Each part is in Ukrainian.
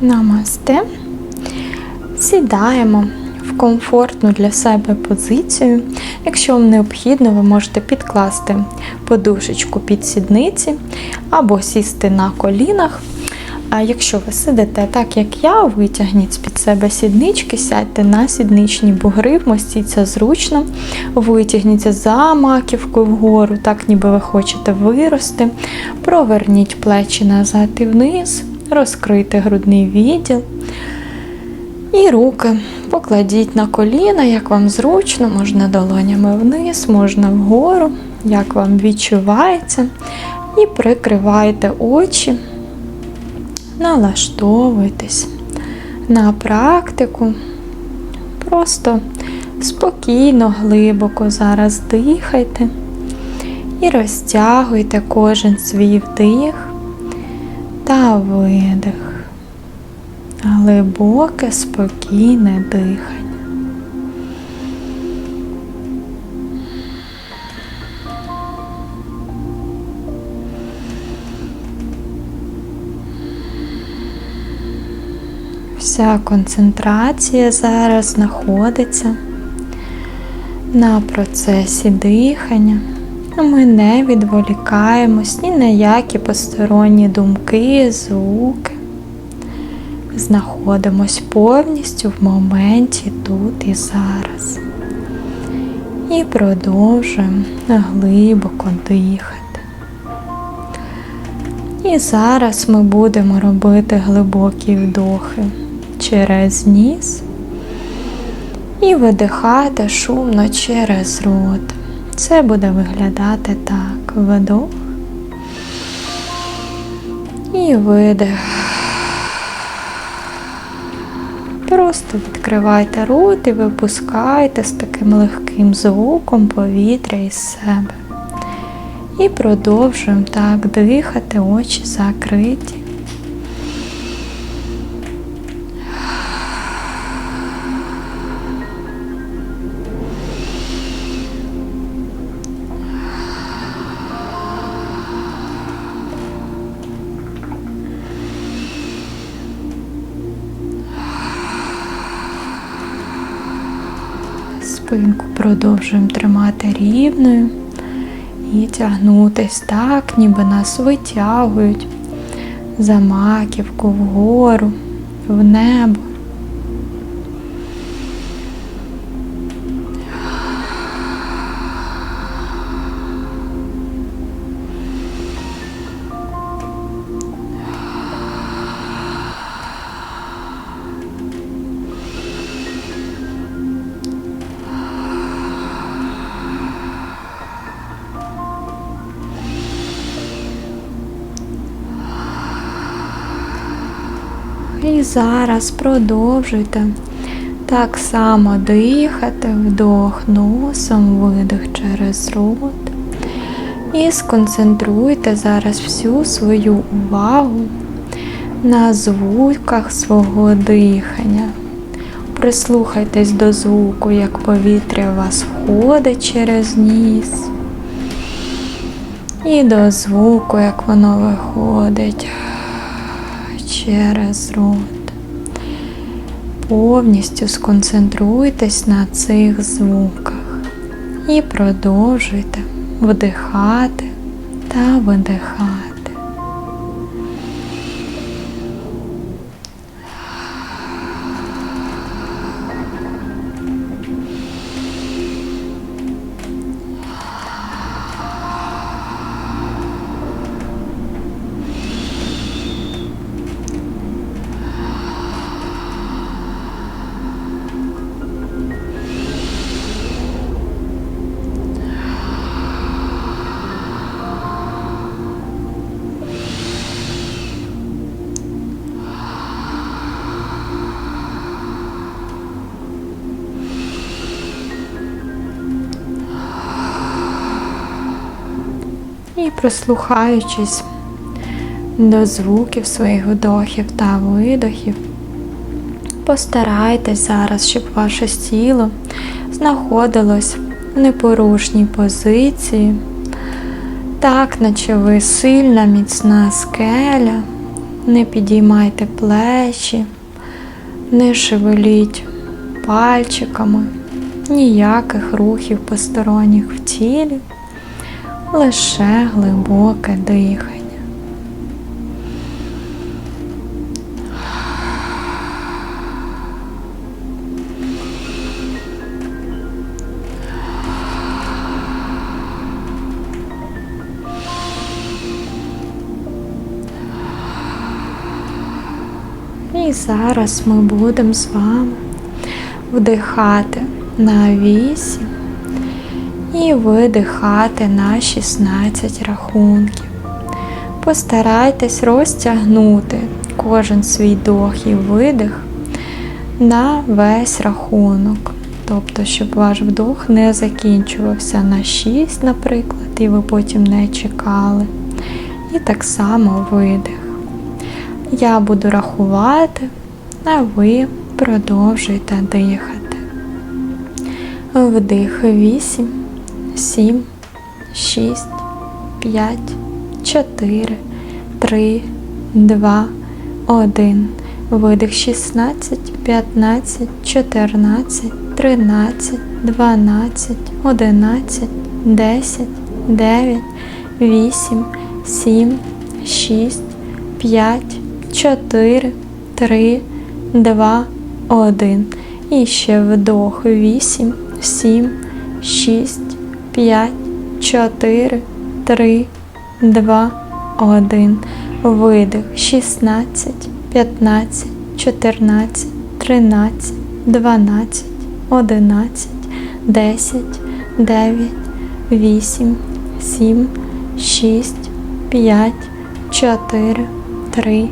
Намасте. Сідаємо в комфортну для себе позицію. Якщо вам необхідно, ви можете підкласти подушечку під сідниці або сісти на колінах. А якщо ви сидите так, як я, витягніть з-під себе сіднички, сядьте на сідничні бугри, вмостіться зручно, витягніться за маківку вгору, так ніби ви хочете вирости. Проверніть плечі назад і вниз, розкрийте грудний відділ. І руки покладіть на коліна, як вам зручно, можна долонями вниз, можна вгору, як вам відчувається. І прикривайте очі, налаштовуйтесь на практику. Просто спокійно, глибоко зараз дихайте і розтягуйте кожен свій вдих та видих глибоке, спокійне дихання. Вся концентрація зараз знаходиться на процесі дихання. Ми не відволікаємось ні на які посторонні думки, звуки знаходимось повністю в моменті тут і зараз. І продовжуємо глибоко дихати. І зараз ми будемо робити глибокі вдохи через ніс і видихати шумно через рот. Це буде виглядати так. Вдох і видих. Просто відкривайте рот і випускайте з таким легким звуком повітря із себе. І продовжуємо так дихати, очі закриті. Спинку продовжуємо тримати рівною і тягнутись так, ніби нас витягують за маківку вгору, в небо. І зараз продовжуйте так само дихати, вдох носом, видих через рот. І сконцентруйте зараз всю свою увагу на звуках свого дихання. Прислухайтесь до звуку, як повітря у вас входить через ніс. І до звуку, як воно виходить через рот. Повністю сконцентруйтесь на цих звуках і продовжуйте вдихати та видихати. І прислухаючись до звуків своїх вдохів та видохів, постарайтесь зараз, щоб ваше тіло знаходилось в непорушній позиції, так, наче ви сильна, міцна скеля, Не підіймайте плечі, не шевеліть пальчиками, ніяких рухів посторонніх в тілі, лише глибоке дихання. І зараз ми будемо з вами вдихати на 8 і видихати на 16 рахунків. Постарайтесь розтягнути кожен свій вдох і видих на весь рахунок. Тобто, щоб ваш вдох не закінчувався на 6, наприклад, і ви потім не чекали. І так само видих. Я буду рахувати, а ви продовжуйте дихати. Вдих 8, 7, 6, 5, 4, 3, 2, 1. Видих 16, 15, 14, 13, 12, 11, 10, 9, 8, 7, 6, 5, 4, 3, 2, 1. І ще вдох 8, 7, 6, 5, 4, 3, 2, 1. Видих 16, 15, 14, 13, 12, 11, 10, 9, 8, 7, 6, 5, 4, 3,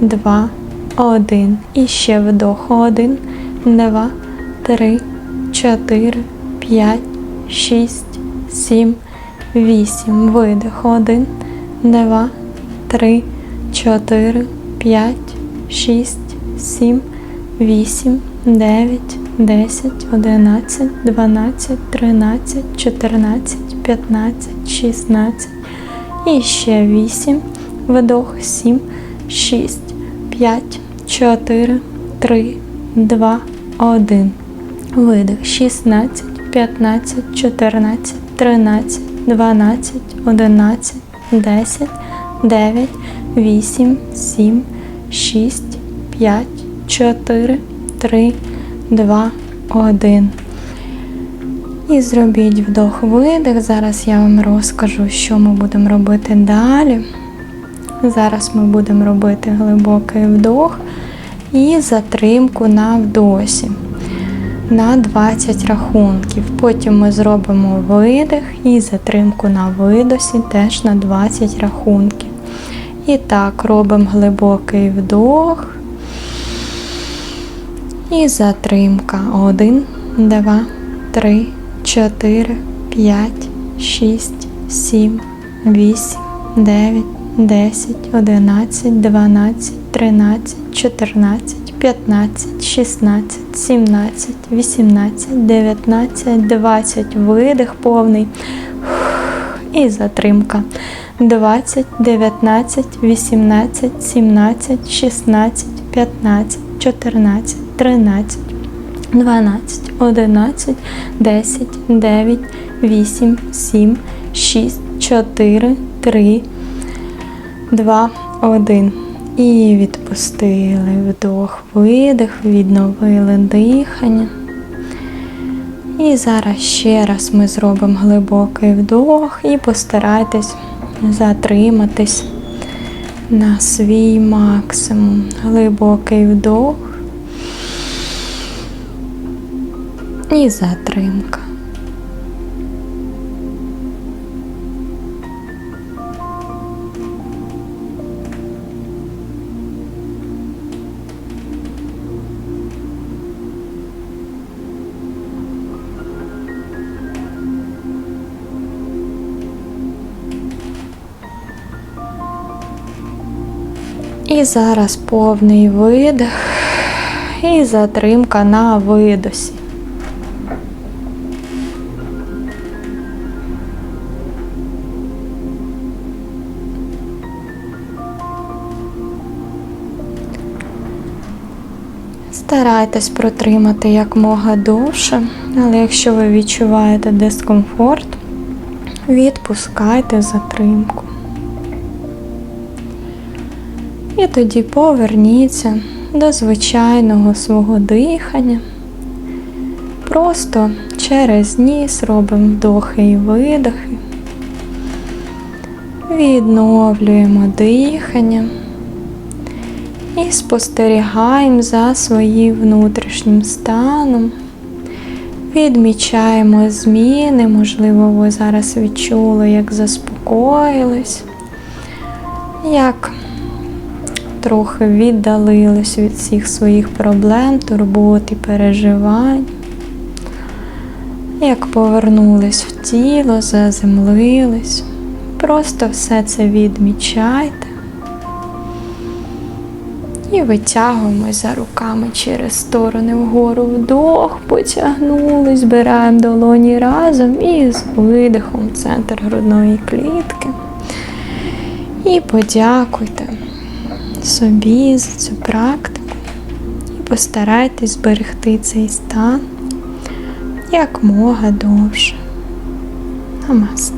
2, 1. І ще вдох. 1, 2, 3, 4, 5, 6, 7, 8. Видих. 1, 2, 3, 4, 5, 6, 7, 8, 9, 10, 11, 12, 13, 14, 15, 16. І ще 8. Вдох. 7, 6, 5, 4, 3, 2, 1. Видих. 16, 15, 14, 13, 12, 11, 10, 9, 8, 7, 6, 5, 4, 3, 2, 1. І зробіть вдох-видих. Зараз я вам розкажу, що ми будемо робити далі. Зараз ми будемо робити глибокий вдох і затримку на вдосі на 20 рахунків. Потім ми зробимо видих і затримку на видосі теж на 20 рахунків. І так, робимо глибокий вдох. І затримка. 1, 2, 3, 4, 5, 6, 7, 8, 9, 10, 11, 12, 13, 14, 15, 16, 17, 18, 19, 20. Видих повний. І затримка. 20, 19, 18, 17, 16, 15, 14, 13, 12, 11, 10, 9, 8, 7, 6, 4, 3, 2, 1. І відпустили вдох, видих, відновили дихання. І зараз ще раз ми зробимо глибокий вдох і постарайтесь затриматись на свій максимум. Глибокий вдох і затримка. І зараз повний видих і затримка на видосі. Старайтесь протримати якмога довше, але якщо ви відчуваєте дискомфорт, відпускайте затримку. І тоді поверніться до звичайного свого дихання. Просто через ніс робимо вдохи і видохи. Відновлюємо дихання і спостерігаємо за своїм внутрішнім станом. Відмічаємо зміни, можливо, ви зараз відчули, як заспокоїлись, як трохи віддалились від всіх своїх проблем, турбот і переживань, як повернулись в тіло, заземлились. Просто все це відмічайте. І витягуємось за руками через сторони вгору вдох, потягнули, збираємо долоні разом і з видихом центр грудної клітки. І подякуйте собі за цю практику. І постарайтесь зберегти цей стан як мога довше. Намасте.